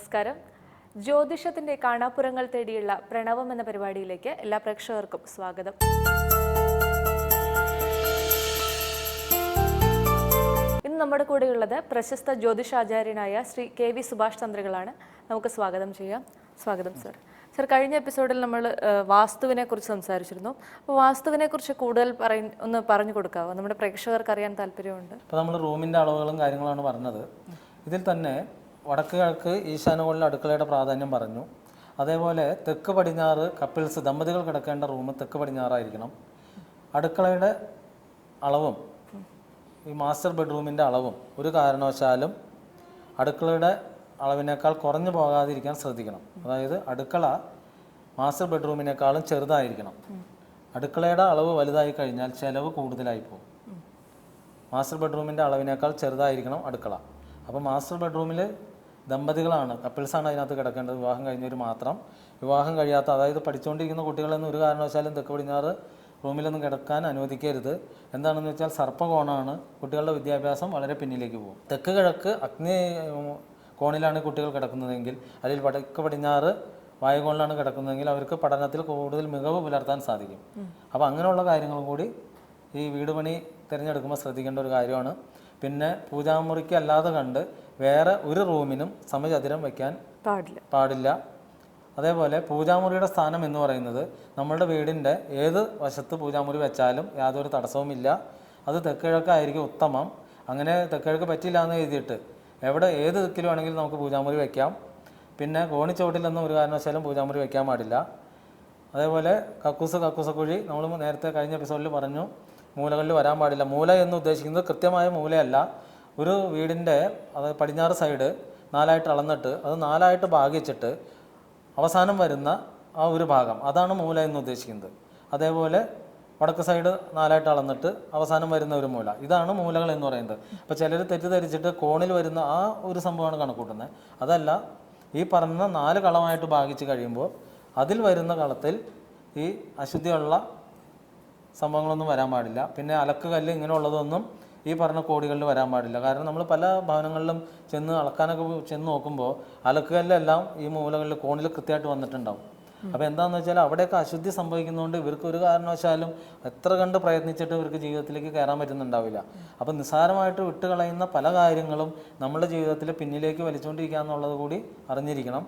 നമസ്കാരം. ജ്യോതിഷത്തിന്റെ കാണാപ്പുറങ്ങൾ തേടിയുള്ള പ്രണവം എന്ന പരിപാടിയിലേക്ക് എല്ലാ പ്രേക്ഷകർക്കും സ്വാഗതം. ഇന്ന് നമ്മുടെ കൂടെയുള്ളത് പ്രശസ്ത ജ്യോതിഷാചാര്യനായ ശ്രീ കെ വി സുഭാഷ് തന്ത്രികളാണ് നമുക്ക് സ്വാഗതം ചെയ്യാം. സ്വാഗതം സർ. സർ കഴിഞ്ഞ എപ്പിസോഡിൽ നമ്മൾ വാസ്തുവിനെ കുറിച്ച് സംസാരിച്ചിരുന്നു. അപ്പോൾ വാസ്തുവിനെ കുറിച്ച് കൂടുതൽ പറയ ഒന്ന് പറഞ്ഞു കൊടുക്കാവോ? നമ്മുടെ പ്രേക്ഷകർക്ക് അറിയാൻ താല്പര്യമുണ്ട്. ഇപ്പോൾ നമ്മൾ റൂമിന്റെ അളവുകളും കാര്യങ്ങളാണ് പറഞ്ഞത്. ഇതിൽ തന്നെ വടക്ക് കിഴക്ക് ഈശാനുകളിൽ അടുക്കളയുടെ പ്രാധാന്യം പറഞ്ഞു. അതേപോലെ തെക്ക് പടിഞ്ഞാറ് കപ്പിൾസ് ദമ്പതികൾ കിടക്കേണ്ട റൂം തെക്ക് പടിഞ്ഞാറായിരിക്കണം. അടുക്കളയുടെ അളവും ഈ മാസ്റ്റർ ബെഡ്റൂമിന്റെ അളവും ഒരു കാരണവശാലും അടുക്കളയുടെ അളവിനേക്കാൾ കുറഞ്ഞു പോകാതിരിക്കാൻ ശ്രദ്ധിക്കണം. അതായത് അടുക്കള മാസ്റ്റർ ബെഡ്റൂമിനേക്കാളും ചെറുതായിരിക്കണം. അടുക്കളയുടെ അളവ് വലുതായി കഴിഞ്ഞാൽ ചിലവ് കൂടുതലായി പോകും. മാസ്റ്റർ ബെഡ്റൂമിന്റെ അളവിനേക്കാൾ ചെറുതായിരിക്കണം അടുക്കള. അപ്പോൾ മാസ്റ്റർ ബെഡ്റൂമിൽ ദമ്പതികളാണ്. കപ്പിൾസാണ് അതിനകത്ത് കിടക്കേണ്ടത്. വിവാഹം കഴിഞ്ഞവർ മാത്രം. വിവാഹം കഴിയാത്ത അതായത് പഠിച്ചുകൊണ്ടിരിക്കുന്ന കുട്ടികളൊന്നും ഒരു കാരണവശാലും തെക്ക് പടിഞ്ഞാറ് റൂമിലൊന്നും കിടക്കാൻ അനുവദിക്കരുത്. എന്താണെന്ന് വെച്ചാൽ സർപ്പകോണാണ്. കുട്ടികളുടെ വിദ്യാഭ്യാസം വളരെ പിന്നിലേക്ക് പോകും. തെക്ക് കിഴക്ക് അഗ്നി കോണിലാണ് കുട്ടികൾ കിടക്കുന്നതെങ്കിൽ അതിൽ വടക്ക് പടിഞ്ഞാറ് വായുകോണിലാണ് കിടക്കുന്നതെങ്കിൽ അവർക്ക് പഠനത്തിൽ കൂടുതൽ മികവ് പുലർത്താൻ സാധിക്കും. അപ്പോൾ അങ്ങനെയുള്ള കാര്യങ്ങളും കൂടി ഈ വീട് പണി തിരഞ്ഞെടുക്കുമ്പോൾ ശ്രദ്ധിക്കേണ്ട ഒരു കാര്യമാണ്. പിന്നെ പൂജാമുറിക്ക് അല്ലാതെ കണ്ട് വേറെ ഒരു റൂമിനും സമചതുരം വയ്ക്കാൻ പാടില്ല. പാടില്ല. അതേപോലെ പൂജാമുറിയുടെ സ്ഥാനം എന്ന് പറയുന്നത് നമ്മളുടെ വീടിന്റെ ഏത് വശത്ത് പൂജാമുറി വെച്ചാലും യാതൊരു തടസ്സവുമില്ല. അത് തെക്കിഴക്കായിരിക്കും ഉത്തമം. അങ്ങനെ തെക്കിഴക്ക് പറ്റില്ല എന്ന് എഴുതിയിട്ട് എവിടെ ഏത് ദിക്കിലും ആണെങ്കിലും നമുക്ക് പൂജാമുറി വയ്ക്കാം പിന്നെ കോണിച്ചോട്ടിലൊന്നും ഒരു കാരണവശാലും പൂജാമുറി വയ്ക്കാൻ പാടില്ല. അതേപോലെ കക്കൂസ് കക്കൂസക്കുഴി നമ്മൾ നേരത്തെ കഴിഞ്ഞ എപ്പിസോഡിൽ പറഞ്ഞു. മൂലകളിൽ വരാൻ പാടില്ല. മൂല എന്ന് ഉദ്ദേശിക്കുന്നത് കൃത്യമായ മൂലയല്ല. ഒരു വീടിന്റെ അത് പടിഞ്ഞാറ് സൈഡ് നാലായിട്ട് അളന്നിട്ട് അത് നാലായിട്ട് ഭാഗിച്ചിട്ട് അവസാനം വരുന്ന ആ ഒരു ഭാഗം. അതാണ് മൂല എന്ന് ഉദ്ദേശിക്കുന്നത്. അതേപോലെ വടക്ക് സൈഡ് നാലായിട്ട് അളന്നിട്ട് അവസാനം വരുന്ന ഒരു മൂല. ഇതാണ് മൂലകൾ എന്ന് പറയുന്നത്. അപ്പോൾ ചിലർ തെറ്റിദ്ധരിച്ചിട്ട് കോണിൽ വരുന്ന ആ ഒരു സംഭവമാണ് കണക്കൂട്ടുന്നത്. അതല്ല ഈ പറഞ്ഞ നാല് കളമായിട്ട് ഭാഗിച്ച് കഴിയുമ്പോൾ അതിൽ വരുന്ന കളത്തിൽ ഈ അശുദ്ധിയുള്ള സംഭവങ്ങളൊന്നും വരാൻ പാടില്ല. പിന്നെ അലക്ക് കല്ല് ഇങ്ങനെയുള്ളതൊന്നും ഈ പറഞ്ഞ കോടികളിൽ വരാൻ പാടില്ല. കാരണം നമ്മൾ പല ഭവനങ്ങളിലും ചെന്ന് അളക്കാനൊക്കെ ചെന്ന് നോക്കുമ്പോൾ അലക്കുകല്ലെല്ലാം ഈ മൂലകളിൽ കോണിൽ കൃത്യമായിട്ട് വന്നിട്ടുണ്ടാവും. അപ്പോൾ എന്താണെന്ന് വെച്ചാൽ അവിടെയൊക്കെ അശുദ്ധി സംഭവിക്കുന്നതുകൊണ്ട് ഇവർക്ക് ഒരു കാരണവശാലും എത്ര കണ്ട് പ്രയത്നിച്ചിട്ട് ഇവർക്ക് ജീവിതത്തിലേക്ക് കയറാൻ പറ്റുന്നുണ്ടാവില്ല. അപ്പോൾ നിസ്സാരമായിട്ട് വിട്ടുകളയുന്ന പല കാര്യങ്ങളും നമ്മുടെ ജീവിതത്തിൽ പിന്നിലേക്ക് വലിച്ചുകൊണ്ടിരിക്കുക എന്നുള്ളത് കൂടി അറിഞ്ഞിരിക്കണം.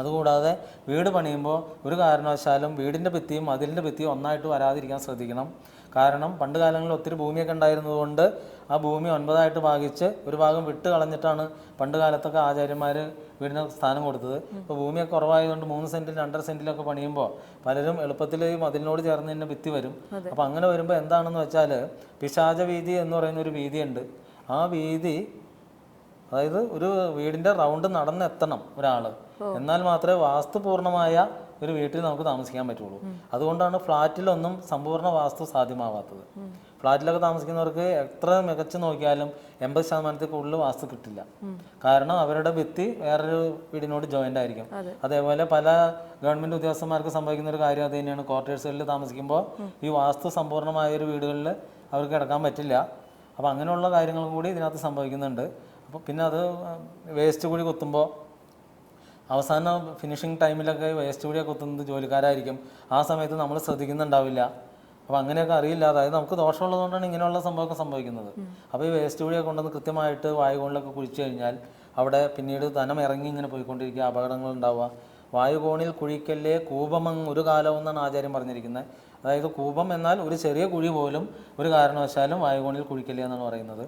അതുകൂടാതെ വീട് പണിയുമ്പോൾ ഒരു കാരണവശാലും വീടിന്റെ ഭിത്തിയും അതിലിന്റെ ഭിത്തിയും ഒന്നായിട്ട് വരാതിരിക്കാൻ ശ്രദ്ധിക്കണം. കാരണം പണ്ട് കാലങ്ങളിൽ ഒത്തിരി ഭൂമിയൊക്കെ ഉണ്ടായിരുന്നതുകൊണ്ട് ആ ഭൂമി ഒൻപതായിട്ട് ഭാഗിച്ച് ഒരു ഭാഗം വിട്ട് കളഞ്ഞിട്ടാണ് പണ്ട് കാലത്തൊക്കെ ആചാര്യന്മാർ വീടിന് സ്ഥാനം കൊടുത്തത്. ഇപ്പോൾ ഭൂമിയൊക്കെ കുറവായതുകൊണ്ട് മൂന്ന് സെന്റിൽ രണ്ടര സെന്റിലൊക്കെ പണിയുമ്പോൾ പലരും എളുപ്പത്തിൽ മതിലിനോട് ചേർന്ന് തന്നെ ഭിത്തി വരും. അപ്പോൾ അങ്ങനെ വരുമ്പോൾ എന്താണെന്ന് വെച്ചാൽ പിശാച വീതി എന്ന് പറയുന്ന ഒരു വീതിയുണ്ട്. ആ വീതി അതായത് ഒരു വീടിന്റെ റൗണ്ട് നടന്നെത്തണം ഒരാൾ എന്നാൽ മാത്രമേ വാസ്തുപൂർണമായ ഒരു വീട്ടിൽ നമുക്ക് താമസിക്കാൻ പറ്റുള്ളൂ. അതുകൊണ്ടാണ് ഫ്ലാറ്റിലൊന്നും സമ്പൂർണ വാസ്തു സാധ്യമാവാത്തത്. ഫ്ലാറ്റിലൊക്കെ താമസിക്കുന്നവർക്ക് എത്ര മികച്ച നോക്കിയാലും എൺപത് ശതമാനത്തിൽ കൂടുതൽ വാസ്തു കിട്ടില്ല. കാരണം അവരുടെ ഭിത്തി വേറൊരു വീടിനോട് ജോയിന്റ് ആയിരിക്കും. അതേപോലെ പല ഗവൺമെന്റ് ഉദ്യോഗസ്ഥന്മാർക്ക് സംഭവിക്കുന്ന ഒരു കാര്യം അത് തന്നെയാണ്. ക്വാർട്ടേഴ്സുകളിൽ താമസിക്കുമ്പോൾ ഈ വാസ്തു സമ്പൂർണമായ ഒരു വീടുകളിൽ അവർക്ക് കിടക്കാൻ പറ്റില്ല. അപ്പോൾ അങ്ങനെയുള്ള കാര്യങ്ങളും കൂടി ഇതിനകത്ത് സംഭവിക്കുന്നുണ്ട്. അപ്പോൾ പിന്നെ അത് വേസ്റ്റ് കൂടി കുത്തുമ്പോൾ അവസാന ഫിനിഷിങ് ടൈമിലൊക്കെ വേസ്റ്റ് കൂടിയൊക്കെ കുത്തുന്നത് ജോലിക്കാരായിരിക്കും. ആ സമയത്ത് നമ്മൾ ശ്രദ്ധിക്കുന്നുണ്ടാവില്ല. അപ്പോൾ അങ്ങനെയൊക്കെ അറിയില്ല അതായത് നമുക്ക് ദോഷമുള്ളതുകൊണ്ടാണ് ഇങ്ങനെയുള്ള സംഭവമൊക്കെ സംഭവിക്കുന്നത്. അപ്പോൾ ഈ വേസ്റ്റ് കൂടിയൊക്കെ കൊണ്ടുവന്ന് കൃത്യമായിട്ട് വായുകോണിലൊക്കെ കുഴിച്ചു കഴിഞ്ഞാൽ അവിടെ പിന്നീട് ധനം ഇറങ്ങി ഇങ്ങനെ പോയിക്കൊണ്ടിരിക്കുക അപകടങ്ങൾ ഉണ്ടാവുക. വായുകോണിൽ കുഴിക്കല്ലേ കൂപമങ് ഒരു കാലം എന്നാണ് ആചാര്യം പറഞ്ഞിരിക്കുന്നത്. അതായത് കൂപം എന്നാൽ ഒരു ചെറിയ കുഴി പോലും ഒരു കാരണവശാലും വായുകോണിൽ കുഴിക്കല്ലേ എന്നാണ് പറയുന്നത്.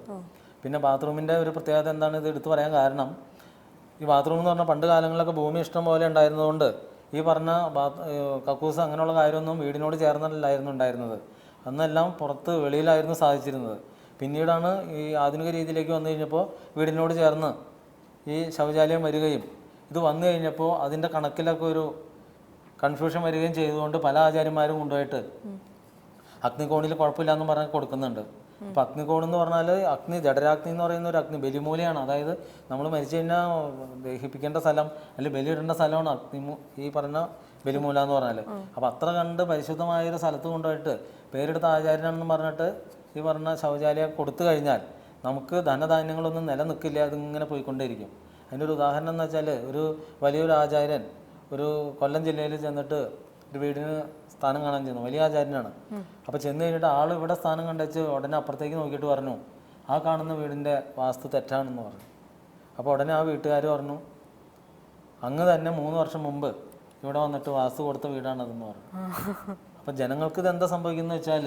പിന്നെ ബാത്റൂമിന്റെ ഒരു പ്രത്യേകത എന്താണ്? ഇത് എടുത്തു പറയാൻ കാരണം ഈ ബാത്റൂം എന്ന് പറഞ്ഞാൽ പണ്ട് കാലങ്ങളിലൊക്കെ ഭൂമി ഇഷ്ടം പോലെ ഉണ്ടായിരുന്നതുകൊണ്ട് ഈ പറഞ്ഞ ബാത്ത് കക്കൂസ് അങ്ങനെയുള്ള കാര്യമൊന്നും വീടിനോട് ചേർന്നല്ലായിരുന്നു ഉണ്ടായിരുന്നത്. അന്നെല്ലാം പുറത്ത് വെളിയിലായിരുന്നു സാധിച്ചിരുന്നത്. പിന്നീടാണ് ഈ ആധുനിക രീതിയിലേക്ക് വന്നു കഴിഞ്ഞപ്പോൾ വീടിനോട് ചേർന്ന് ഈ ശൗചാലയം വരികയും ഇത് വന്നു കഴിഞ്ഞപ്പോൾ അതിന്റെ കണക്കിലൊക്കെ ഒരു കൺഫ്യൂഷൻ വരികയും ചെയ്തുകൊണ്ട് പല ആചാര്യന്മാരും കൊണ്ടുപോയിട്ട് അഗ്നികോണിൽ കുഴപ്പമില്ല എന്ന് പറഞ്ഞ് കൊടുക്കുന്നുണ്ട്. അപ്പോൾ അഗ്നികോൺ എന്ന് പറഞ്ഞാൽ അഗ്നി ജഡരാഗ്നി എന്ന് പറയുന്ന ഒരു അഗ്നി ബലിമൂലയാണ്. അതായത് നമ്മൾ മരിച്ചു കഴിഞ്ഞാൽ ദഹിപ്പിക്കേണ്ട സ്ഥലം അല്ലെങ്കിൽ ബലിയിടേണ്ട സ്ഥലമാണ് അഗ്നി ഈ പറഞ്ഞ ബലിമൂല എന്ന് പറഞ്ഞാൽ അപ്പൊ അത്ര കണ്ട് പരിശുദ്ധമായ ഒരു സ്ഥലത്ത് കൊണ്ടുപോയിട്ട് പേരെടുത്ത ആചാര്യനാണെന്ന് പറഞ്ഞിട്ട് ഈ പറഞ്ഞ ശൗചാലയം കൊടുത്തു കഴിഞ്ഞാൽ നമുക്ക് ധനധാന്യങ്ങളൊന്നും നിലനിൽക്കില്ല അതിങ്ങനെ പോയിക്കൊണ്ടേയിരിക്കും. അതിന്റെ ഒരു ഉദാഹരണം എന്ന് വെച്ചാൽ ഒരു വലിയൊരു ആചാര്യൻ ഒരു കൊല്ലം ജില്ലയിൽ ചെന്നിട്ട് ഒരു വീടിന് സ്ഥാനം കാണാൻ ചെന്നു. വലിയ ആചാര്യനാണ്. അപ്പൊ ചെന്ന് കഴിഞ്ഞിട്ട് ആൾ ഇവിടെ സ്ഥാനം കണ്ടുവച്ച് ഉടനെ അപ്പുറത്തേക്ക് നോക്കിയിട്ട് പറഞ്ഞു ആ കാണുന്ന വീടിന്റെ വാസ്തു തെറ്റാണെന്ന് പറഞ്ഞു. അപ്പോൾ ഉടനെ ആ വീട്ടുകാർ പറഞ്ഞു അങ്ങ് തന്നെ മൂന്ന് വർഷം മുമ്പ് ഇവിടെ വന്നിട്ട് വാസ്തു കൊടുത്ത വീടാണതെന്ന് പറഞ്ഞു. അപ്പം ജനങ്ങൾക്ക് ഇത് എന്താ സംഭവിക്കുന്നത് വെച്ചാൽ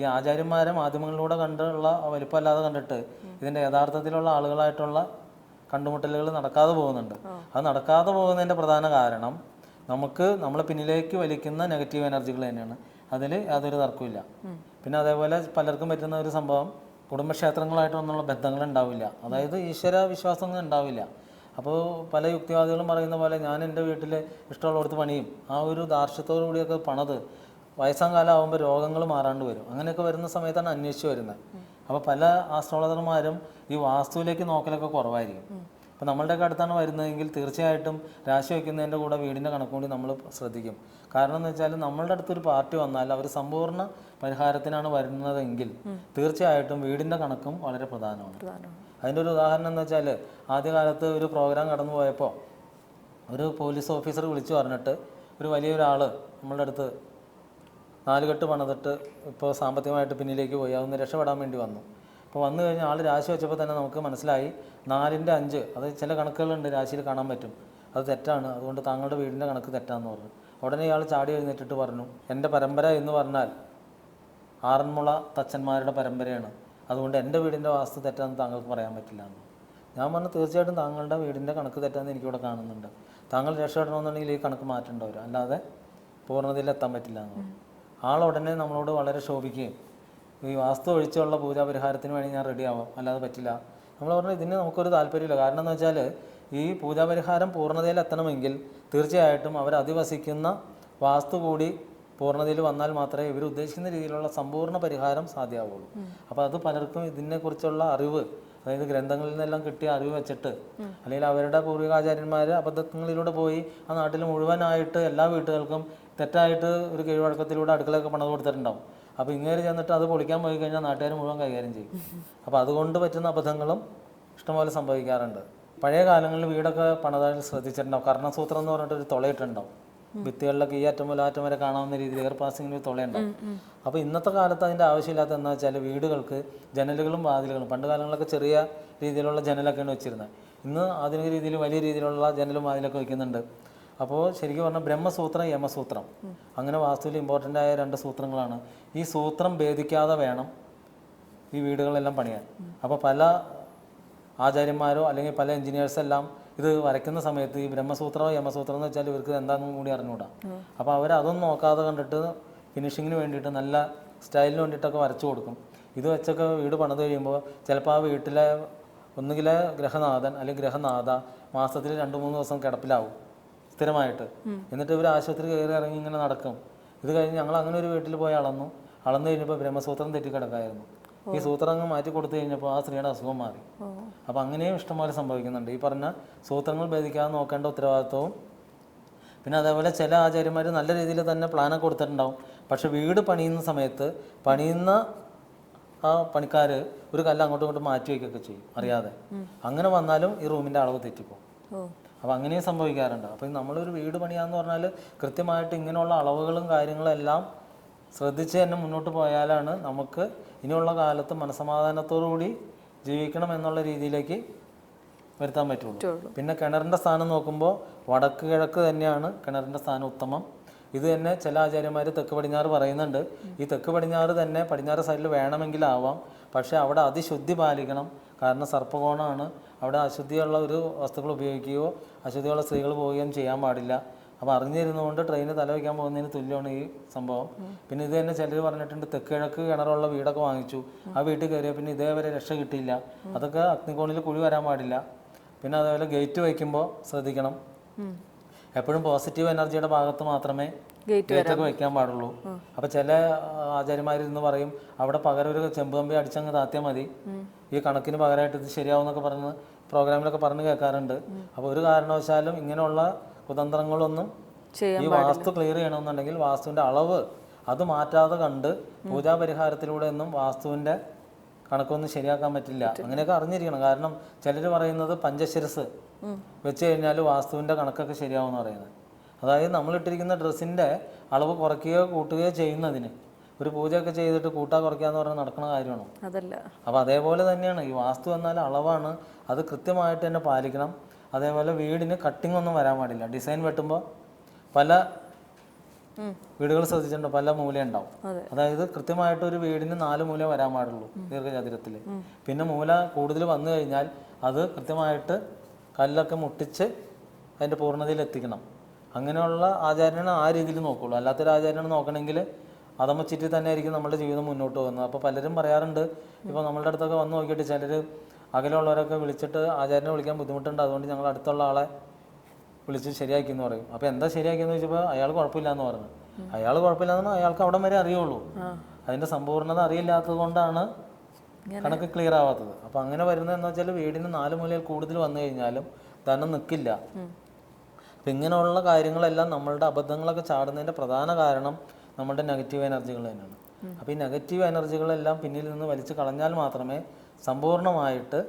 ഈ ആചാര്യന്മാരെ മാധ്യമങ്ങളിലൂടെ കണ്ടുള്ള വലിപ്പം വലിപ്പമല്ലാതെ കണ്ടിട്ട് ഇതിന്റെ യഥാർത്ഥത്തിലുള്ള ആളുകളായിട്ടുള്ള കണ്ടുമുട്ടലുകൾ നടക്കാതെ പോകുന്നുണ്ട്. അത് നടക്കാതെ പോകുന്നതിന്റെ പ്രധാന കാരണം നമുക്ക് നമ്മളെ പിന്നിലേക്ക് വലിക്കുന്ന നെഗറ്റീവ് എനർജികൾ തന്നെയാണ്. അതിൽ യാതൊരു തർക്കമില്ല പിന്നെ അതേപോലെ പലർക്കും പറ്റുന്ന ഒരു സംഭവം കുടുംബക്ഷേത്രങ്ങളായിട്ടൊന്നുള്ള ബന്ധങ്ങൾ ഉണ്ടാവില്ല. അതായത് ഈശ്വര വിശ്വാസങ്ങൾ ഉണ്ടാവില്ല. അപ്പോൾ പല യുക്തിവാദികളും പറയുന്ന പോലെ ഞാൻ എന്റെ വീട്ടിൽ ഇഷ്ടമുള്ളിടത്ത് പണിയും. ആ ഒരു ദാർഷ്ട്യത്തോടു കൂടിയൊക്കെ പണത് വയസ്സാം കാലം ആകുമ്പോൾ രോഗങ്ങൾ മാറാണ്ട് വരും. അങ്ങനെയൊക്കെ വരുന്ന സമയത്താണ് അന്വേഷിച്ച് വരുന്നത്. അപ്പോൾ പല ആസ്ട്രോളജർമാരും ഈ വാസ്തുവിലേക്ക് നോക്കലൊക്കെ കുറവായിരിക്കും. അപ്പോൾ നമ്മളുടെയൊക്കെ അടുത്താണ് വരുന്നതെങ്കിൽ തീർച്ചയായിട്ടും രാശി വയ്ക്കുന്നതിന്റെ കൂടെ വീടിന്റെ കണക്കും കൂടി നമ്മൾ ശ്രദ്ധിക്കും. കാരണം എന്ന് വെച്ചാൽ നമ്മളുടെ അടുത്തൊരു പാർട്ടി വന്നാൽ അവർ സമ്പൂർണ പരിഹാരത്തിനാണ് വരുന്നതെങ്കിൽ തീർച്ചയായിട്ടും വീടിന്റെ കണക്കും വളരെ പ്രധാനമാണ്. പ്രധാനമാണ്. അതിന്റെ ഒരു ഉദാഹരണം എന്ന് വെച്ചാൽ ആദ്യകാലത്ത് ഒരു പ്രോഗ്രാം കടന്നു പോയപ്പോൾ ഒരു പോലീസ് ഓഫീസർ വിളിച്ചു പറഞ്ഞിട്ട് ഒരു വലിയൊരാൾ നമ്മളുടെ അടുത്ത് നാലുകെട്ട് പണിതിട്ട് ഇപ്പോൾ സാമ്പത്തികമായിട്ട് പിന്നിലേക്ക് പോയി. അതൊന്ന് രക്ഷപ്പെടാൻ വേണ്ടി വന്നു. അപ്പോൾ വന്നു കഴിഞ്ഞാൽ ആൾ രാശി വെച്ചപ്പോൾ തന്നെ നമുക്ക് മനസ്സിലായി നാലിന്റെ അഞ്ച് അത് ചില കണക്കുകളുണ്ട് രാശിയിൽ കാണാൻ പറ്റും. അത് തെറ്റാണ്. അതുകൊണ്ട് താങ്കളുടെ വീടിന്റെ കണക്ക് തെറ്റാന്ന് പറഞ്ഞു. ഉടനെ ഇയാൾ ചാടി എഴുന്നേറ്റിട്ട് പറഞ്ഞു എന്റെ പരമ്പര എന്ന് പറഞ്ഞാൽ ആറന്മുള തച്ചന്മാരുടെ പരമ്പരയാണ്. അതുകൊണ്ട് എന്റെ വീടിന്റെ വാസ്തു തെറ്റാന്ന് താങ്കൾക്ക് പറയാൻ പറ്റില്ല എന്ന്. ഞാൻ പറഞ്ഞു തീർച്ചയായിട്ടും താങ്കളുടെ വീടിന്റെ കണക്ക് തെറ്റാന്ന് എനിക്കിവിടെ കാണുന്നുണ്ട്. താങ്കൾ രക്ഷപ്പെടണമെന്നുണ്ടെങ്കിൽ ഈ കണക്ക് മാറ്റേണ്ടവരും അല്ലാതെ പൂർണതയിൽ എത്താൻ പറ്റില്ല എന്ന്. ആൾ ഉടനെ നമ്മളോട് വളരെ ശോഭിക്കുകയും ഈ വാസ്തു ഒഴിച്ചുള്ള പൂജാപരിഹാരത്തിന് വേണ്ടി ഞാൻ റെഡി ആവാം. അല്ലാതെ പറ്റില്ല. നമ്മൾ പറഞ്ഞു ഇതിന് നമുക്കൊരു താല്പര്യമില്ല. കാരണം എന്ന് വെച്ചാൽ ഈ പൂജാപരിഹാരം പൂർണതയിൽ എത്തണമെങ്കിൽ തീർച്ചയായിട്ടും അവർ അധിവസിക്കുന്ന വാസ്തു കൂടി പൂർണതയിൽ വന്നാൽ മാത്രമേ ഇവർ ഉദ്ദേശിക്കുന്ന രീതിയിലുള്ള സമ്പൂർണ പരിഹാരം സാധ്യമാവുള്ളൂ. അപ്പോൾ അത് പലർക്കും ഇതിനെക്കുറിച്ചുള്ള അറിവ് അതായത് ഗ്രന്ഥങ്ങളിൽ നിന്നെല്ലാം കിട്ടിയ അറിവ് വെച്ചിട്ട് അല്ലെങ്കിൽ അവരുടെ പൂർവികാചാര്യന്മാർ അബദ്ധങ്ങളിലൂടെ പോയി ആ നാട്ടിൽ മുഴുവനായിട്ട് എല്ലാ വീട്ടുകൾക്കും തെറ്റായിട്ട് ഒരു കീഴ്വഴക്കത്തിലൂടെ അടുക്കളയൊക്കെ പണിത് കൊടുത്തിട്ടുണ്ടാവും. അപ്പോൾ ഇങ്ങനെ ചെന്നിട്ട് അത് പൊളിക്കാൻ പോയി കഴിഞ്ഞാൽ നാട്ടുകാർ മുഴുവൻ കൈകാര്യം ചെയ്യും. അപ്പോൾ അതുകൊണ്ട് പറ്റുന്ന അബദ്ധങ്ങളും ഇഷ്ടംപോലെ സംഭവിക്കാറുണ്ട്. പഴയ കാലങ്ങളിൽ വീടൊക്കെ പണിതാൽ ശ്രദ്ധിച്ചിട്ടുണ്ടാവും. കർണസൂത്രം എന്ന് പറഞ്ഞിട്ട് ഒരു തുളയിട്ടുണ്ടാവും ഭിത്തികളിലൊക്കെ ഈ അറ്റം മുതൽ അറ്റം വരെ കാണാവുന്ന രീതിയിൽ എയർ പാസിംഗിൽ ഒരു തുളയുണ്ടാവും. അപ്പോൾ ഇന്നത്തെ കാലത്ത് അതിന്റെ ആവശ്യമില്ലാത്ത എന്താ വെച്ചാൽ വീടുകൾക്ക് ജനലുകളും വാതിലുകളും പണ്ട് കാലങ്ങളിലൊക്കെ ചെറിയ രീതിയിലുള്ള ജനലൊക്കെയാണ് വെച്ചിരുന്നത്. ഇന്ന് ആധുനിക രീതിയിൽ വലിയ രീതിയിലുള്ള ജനലും വാതിലൊക്കെ വെക്കുന്നുണ്ട്. അപ്പോൾ ശരിക്കും പറഞ്ഞാൽ ബ്രഹ്മസൂത്രം യമസൂത്രം അങ്ങനെ വാസ്തുവിൽ ഇമ്പോർട്ടന്റ് ആയ രണ്ട് സൂത്രങ്ങളാണ്. ഈ സൂത്രം ഭേദിക്കാതെ വേണം ഈ വീടുകളെല്ലാം പണിയാൻ. അപ്പോൾ പല ആചാര്യന്മാരോ അല്ലെങ്കിൽ പല എഞ്ചിനീയേഴ്സ് എല്ലാം ഇത് വരയ്ക്കുന്ന സമയത്ത് ഈ ബ്രഹ്മസൂത്രമോ യമസൂത്രം എന്ന് വെച്ചാൽ ഇവർക്ക് എന്താണെന്നും കൂടി അറിഞ്ഞുകൂടാ. അപ്പോൾ അവർ അതൊന്നും നോക്കാതെ കണ്ടിട്ട് ഫിനിഷിങ്ങിന് വേണ്ടിയിട്ട് നല്ല സ്റ്റൈലിന് വേണ്ടിയിട്ടൊക്കെ വരച്ചു കൊടുക്കും. ഇത് വെച്ചൊക്കെ വീട് പണിത് കഴിയുമ്പോൾ ചിലപ്പോൾ ആ വീട്ടിലെ ഒന്നുകിലെ ഗ്രഹനാഥൻ അല്ലെങ്കിൽ ഗ്രഹനാഥ മാസത്തിൽ രണ്ട് മൂന്ന് ദിവസം കിടപ്പിലാവും. സ്ഥിരമായിട്ട്. എന്നിട്ട് ഇവർ ആശുപത്രി കയറി ഇറങ്ങി ഇങ്ങനെ നടക്കും. ഇത് കഴിഞ്ഞ് ഞങ്ങൾ അങ്ങനെ ഒരു വീട്ടിൽ പോയി അളന്നു. അളന്നു കഴിഞ്ഞപ്പോൾ ബ്രഹ്മസൂത്രം തെറ്റിക്കിടക്കായിരുന്നു. ഈ സൂത്രം അങ്ങ് മാറ്റി കൊടുത്തു കഴിഞ്ഞപ്പോൾ ആ സ്ത്രീയുടെ അസുഖം മാറി. അപ്പം അങ്ങനെയും ഇഷ്ടംപോലെ സംഭവിക്കുന്നുണ്ട്. ഈ പറഞ്ഞ സൂത്രങ്ങൾ ഭേദിക്കാതെ നോക്കേണ്ട ഉത്തരവാദിത്വവും പിന്നെ അതേപോലെ ചില ആചാര്യന്മാർ നല്ല രീതിയിൽ തന്നെ പ്ലാനൊക്കെ കൊടുത്തിട്ടുണ്ടാവും. പക്ഷെ വീട് പണിയുന്ന സമയത്ത് പണിയുന്ന ആ പണിക്കാർ ഒരു കല്ല് അങ്ങോട്ടും ഇങ്ങോട്ടും മാറ്റി വയ്ക്കുകയൊക്കെ ചെയ്യും അറിയാതെ. അങ്ങനെ വന്നാലും ഈ റൂമിന്റെ അളവ് തെറ്റിപ്പോകും. അപ്പോൾ അങ്ങനെയും സംഭവിക്കാറുണ്ട്. അപ്പോൾ നമ്മളൊരു വീട് പണിയാന്ന് പറഞ്ഞാൽ കൃത്യമായിട്ട് ഇങ്ങനെയുള്ള അളവുകളും കാര്യങ്ങളും എല്ലാം ശ്രദ്ധിച്ച് തന്നെ മുന്നോട്ട് പോയാലാണ് നമുക്ക് ഇനിയുള്ള കാലത്ത് മനസമാധാനത്തോടുകൂടി ജീവിക്കണം എന്നുള്ള രീതിയിലേക്ക് വരുത്താൻ പറ്റുള്ളൂ. പറ്റുള്ളൂ. പിന്നെ കിണറിന്റെ സ്ഥാനം നോക്കുമ്പോൾ വടക്ക് കിഴക്ക് തന്നെയാണ് കിണറിന്റെ സ്ഥാനം ഉത്തമം. ഇത് തന്നെ ചില ആചാര്യന്മാർ തെക്ക് പടിഞ്ഞാറ് പറയുന്നുണ്ട്. ഈ തെക്ക് പടിഞ്ഞാറ് തന്നെ പടിഞ്ഞാറ് സൈഡിൽ വേണമെങ്കിലാവാം പക്ഷേ അവിടെ അതിശുദ്ധി പാലിക്കണം. കാരണം സർപ്പകോണമാണ്. അവിടെ അശുദ്ധിയുള്ള ഒരു വസ്തുക്കൾ ഉപയോഗിക്കുകയോ അശുദ്ധിയുള്ള സ്ത്രീകൾ പോവുകയും ചെയ്യാൻ പാടില്ല. അപ്പോൾ അറിഞ്ഞിരുന്നുകൊണ്ട് ട്രെയിനിൽ തല വയ്ക്കാൻ പോകുന്നതിന് തുല്യമാണ് ഈ സംഭവം. പിന്നെ ഇത് തന്നെ ചിലർ പറഞ്ഞിട്ടുണ്ട് തെക്ക് കിഴക്ക് കിണറുള്ള വീടൊക്കെ വാങ്ങിച്ചു. ആ വീട്ടിൽ കയറിയ പിന്നെ ഇതേവരെ രക്ഷ കിട്ടിയില്ല. അതൊക്കെ അഗ്നികോണിൽ കുഴി വരാൻ പാടില്ല. പിന്നെ അതേപോലെ ഗേറ്റ് വയ്ക്കുമ്പോൾ ശ്രദ്ധിക്കണം. എപ്പോഴും പോസിറ്റീവ് എനർജിയുടെ ഭാഗത്ത് മാത്രമേ ഗേറ്റ് ഒക്കെ വെക്കാൻ പാടുള്ളൂ. അപ്പൊ ചില ആചാര്യന്മാർ ഇന്ന് പറയും അവിടെ പകരം ഒരു ചെമ്പ് കമ്പി അടിച്ചങ്ങ് താത്തിയാൽ മതി. ഈ കണക്കിന് പകരമായിട്ട് ഇത് ശരിയാവുന്നൊക്കെ പറഞ്ഞ് പ്രോഗ്രാമിലൊക്കെ പറഞ്ഞു കേൾക്കാറുണ്ട്. അപ്പൊ ഒരു കാരണവശാലും ഇങ്ങനെയുള്ള കുതന്ത്രങ്ങളൊന്നും ഈ വാസ്തു ക്ലിയർ ചെയ്യണമെന്നുണ്ടെങ്കിൽ വാസ്തുവിന്റെ അളവ് അത് മാറ്റാതെ കണ്ട് പൂജാ പരിഹാരത്തിലൂടെ ഒന്നും വാസ്തുവിന്റെ കണക്കൊന്നും ശരിയാക്കാൻ പറ്റില്ല. അങ്ങനെയൊക്കെ അറിഞ്ഞിരിക്കണം. കാരണം ചിലര് പറയുന്നത് പഞ്ചശിരസ് വെച്ച് കഴിഞ്ഞാൽ വാസ്തുവിന്റെ കണക്കൊക്കെ ശരിയാവുമെന്ന് പറയുന്നത്. അതായത് നമ്മളിട്ടിരിക്കുന്ന ഡ്രസ്സിന്റെ അളവ് കുറയ്ക്കുകയോ കൂട്ടുകയോ ചെയ്യുന്നതിന്. ഒരു പൂജയൊക്കെ ചെയ്തിട്ട് കൂട്ടാ കുറയ്ക്കുക എന്ന് പറഞ്ഞാൽ നടക്കുന്ന കാര്യമാണോ? അതല്ല. അപ്പോൾ അതേപോലെ തന്നെയാണ്. ഈ വാസ്തു എന്നാൽ അളവാണ്. അത് കൃത്യമായിട്ട് തന്നെ പാലിക്കണം. അതേപോലെ വീടിന് കട്ടിംഗ് ഒന്നും വരാൻ പാടില്ല. ഡിസൈൻ വെട്ടുമ്പോൾ പല വീടുകൾ ശ്രദ്ധിച്ചിട്ടുണ്ട്? പല മൂല ഉണ്ടാവും. അതായത് കൃത്യമായിട്ട് ഒരു വീടിന് നാല് മൂല വരാൻ പാടുള്ളൂ ദീർഘചതുരത്തിൽ പിന്നെ മൂല കൂടുതൽ വന്നു കഴിഞ്ഞാൽ അത് കൃത്യമായിട്ട് കല്ലൊക്കെ മുട്ടിച്ച് അതിന്റെ പൂർണതയിൽ എത്തിക്കണം. അങ്ങനെയുള്ള ആചാര്യനെ ആ രീതിയിൽ നോക്കുള്ളൂ. അല്ലാത്തൊരു ആചാര്യനെ നോക്കണമെങ്കിൽ അതമ്മച്ചിട്ട് തന്നെ ആയിരിക്കും നമ്മുടെ ജീവിതം മുന്നോട്ട് പോകുന്നത്. അപ്പോൾ പലരും പറയാറുണ്ട് ഇപ്പോൾ നമ്മളുടെ അടുത്തൊക്കെ വന്ന് നോക്കിയിട്ട് ചിലർ അകലെയുള്ളവരൊക്കെ വിളിച്ചിട്ട് ആചാര്യനെ വിളിക്കാൻ ബുദ്ധിമുട്ടുണ്ട്. അതുകൊണ്ട് ഞങ്ങൾ അടുത്തുള്ള ആളെ വിളിച്ച് ശരിയാക്കി എന്ന് പറയും. അപ്പോൾ എന്താ ശരിയാക്കിയെന്ന് ചോദിച്ചപ്പോൾ അയാൾ കുഴപ്പമില്ല എന്ന് പറഞ്ഞു. അയാൾ കുഴപ്പമില്ലാന്ന് അയാൾക്ക് അവിടം വരെ അറിയുള്ളൂ. അതിന്റെ സമ്പൂർണത അറിയില്ലാത്തത് കൊണ്ടാണ് കണക്ക് ക്ലിയർ ആവാത്തത്. അപ്പോൾ അങ്ങനെ വരുന്നത് എന്ന് വെച്ചാൽ വീടിന് നാല് മൂലയിൽ കൂടുതൽ വന്നു കഴിഞ്ഞാലും ധനം നിൽക്കില്ല. അപ്പം ഇങ്ങനെയുള്ള കാര്യങ്ങളെല്ലാം നമ്മളുടെ അബദ്ധങ്ങളൊക്കെ ചാടുന്നതിന്റെ പ്രധാന കാരണം നമ്മുടെ നെഗറ്റീവ് എനർജികൾ തന്നെയാണ്. അപ്പോൾ ഈ നെഗറ്റീവ് എനർജികളെല്ലാം പിന്നിൽ നിന്ന് വലിച്ചു കളഞ്ഞാൽ മാത്രമേ സമ്പൂർണമായിട്ട്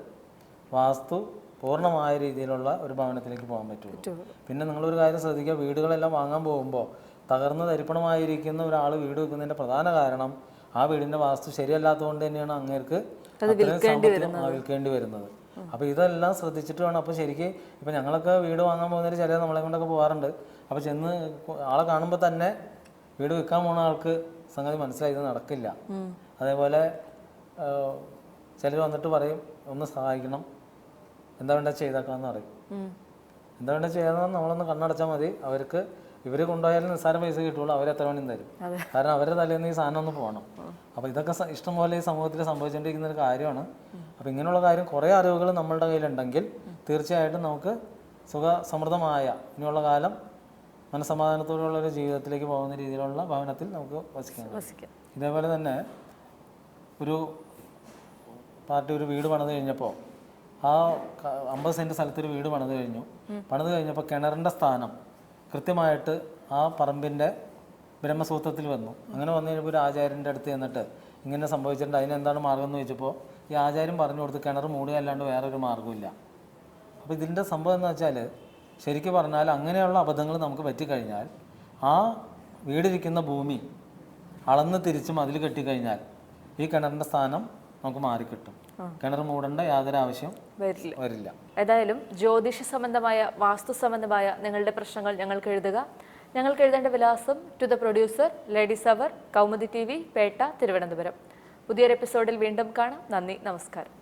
വാസ്തു പൂർണമായ രീതിയിലുള്ള ഒരു ഭവനത്തിലേക്ക് പോകാൻ പറ്റുള്ളൂ. പിന്നെ നിങ്ങളൊരു കാര്യം ശ്രദ്ധിക്കുക വീടുകളെല്ലാം വാങ്ങാൻ പോകുമ്പോൾ തകർന്ന് തരിപ്പണമായിരിക്കുന്ന ഒരാൾ വീട് വെക്കുന്നതിന്റെ പ്രധാന കാരണം ആ വീടിന്റെ വാസ്തു ശരിയല്ലാത്തതുകൊണ്ട് തന്നെയാണ് അങ്ങേർക്ക് വിൽക്കേണ്ടി വരുന്നത്. അപ്പൊ ഇതെല്ലാം ശ്രദ്ധിച്ചിട്ട് വേണം. അപ്പൊ ശരിക്ക് ഇപ്പൊ ഞങ്ങളൊക്കെ വീട് വാങ്ങാൻ പോകുന്നതിന് ചില നമ്മളെ കൊണ്ടൊക്കെ പോകാറുണ്ട്. അപ്പൊ ചെന്ന് ആളെ കാണുമ്പോൾ തന്നെ വീട് വിൽക്കാൻ പോണ ആൾക്ക് സംഗതി മനസ്സിലായി ഇത് നടക്കില്ല. അതേപോലെ ചിലർ വന്നിട്ട് പറയും ഒന്ന് സഹായിക്കണം. എന്താ വേണ്ട ചെയ്തേക്കാന്ന് പറയും. എന്താ വേണ്ട ചെയ്യാന്ന് നമ്മളൊന്ന് കണ്ണടച്ചാൽ മതി. അവർക്ക് ഇവർ കൊണ്ടുപോയാലും നിസ്സാര പൈസ കിട്ടുള്ളൂ. അവർ എത്ര വേണേലും തരും. കാരണം അവരുടെ തലേന്ന് ഈ സാധനം ഒന്ന് പോകണം അപ്പോൾ ഇതൊക്കെ ഇഷ്ടംപോലെ ഈ സമൂഹത്തിൽ സംഭവിച്ചുകൊണ്ടിരിക്കുന്ന ഒരു കാര്യമാണ്. അപ്പോൾ ഇങ്ങനെയുള്ള കാര്യം കുറേ അറിവുകൾ നമ്മളുടെ കയ്യിലുണ്ടെങ്കിൽ തീർച്ചയായിട്ടും നമുക്ക് സുഖ സമൃദ്ധമായ ഇനിയുള്ള കാലം മനസ്സമാധാനത്തോടെയുള്ള ഒരു ജീവിതത്തിലേക്ക് പോകുന്ന രീതിയിലുള്ള ഭവനത്തിൽ നമുക്ക് വസിക്കാം. ഇതേപോലെ തന്നെ ഒരു പാർട്ടി ഒരു വീട് പണിത് കഴിഞ്ഞപ്പോൾ ആ അമ്പത് സെന്റ് സ്ഥലത്തൊരു വീട് പണിത് കഴിഞ്ഞു. പണിത് കഴിഞ്ഞപ്പോൾ കിണറിന്റെ സ്ഥാനം കൃത്യമായിട്ട് ആ പറമ്പിന്റെ ബ്രഹ്മസൂത്രത്തിൽ വന്നു. അങ്ങനെ വന്നു കഴിഞ്ഞപ്പോൾ ഒരു ആചാര്യന്റെ അടുത്ത് ചെന്നിട്ട് ഇങ്ങനെ സംഭവിച്ചിട്ടുണ്ട്. അതിനെന്താണ് മാർഗം എന്ന് ചോദിച്ചപ്പോൾ ഈ ആചാര്യം പറഞ്ഞു കൊടുത്ത് കിണർ മൂടുക അല്ലാണ്ട് വേറൊരു മാർഗമില്ല അപ്പോൾ ഇതിന്റെ സംഭവം എന്ന് വെച്ചാൽ ശരിക്കും പറഞ്ഞാൽ അങ്ങനെയുള്ള അബദ്ധങ്ങൾ നമുക്ക് പറ്റിക്കഴിഞ്ഞാൽ ആ വീടിരിക്കുന്ന ഭൂമി അളന്ന് തിരിച്ച് മതിൽ കെട്ടിക്കഴിഞ്ഞാൽ ഈ കിണറിന്റെ സ്ഥാനം നമുക്ക് മാറിക്കിട്ടും. കിണർ മൂടേണ്ട യാതൊരു ആവശ്യം വരില്ല. വരില്ല. ഏതായാലും ജ്യോതിഷ സംബന്ധമായ വാസ്തു സംബന്ധമായ നിങ്ങളുടെ പ്രശ്നങ്ങൾ ഞങ്ങൾക്ക് എഴുതുക. ഞങ്ങൾക്ക് എഴുതേണ്ട വിലാസം to the producer ladies hour Kaumudi T V Pettah Thiruvananthapuram. പുതിയൊരു എപ്പിസോഡിൽ വീണ്ടും കാണാം. നന്ദി നമസ്കാരം.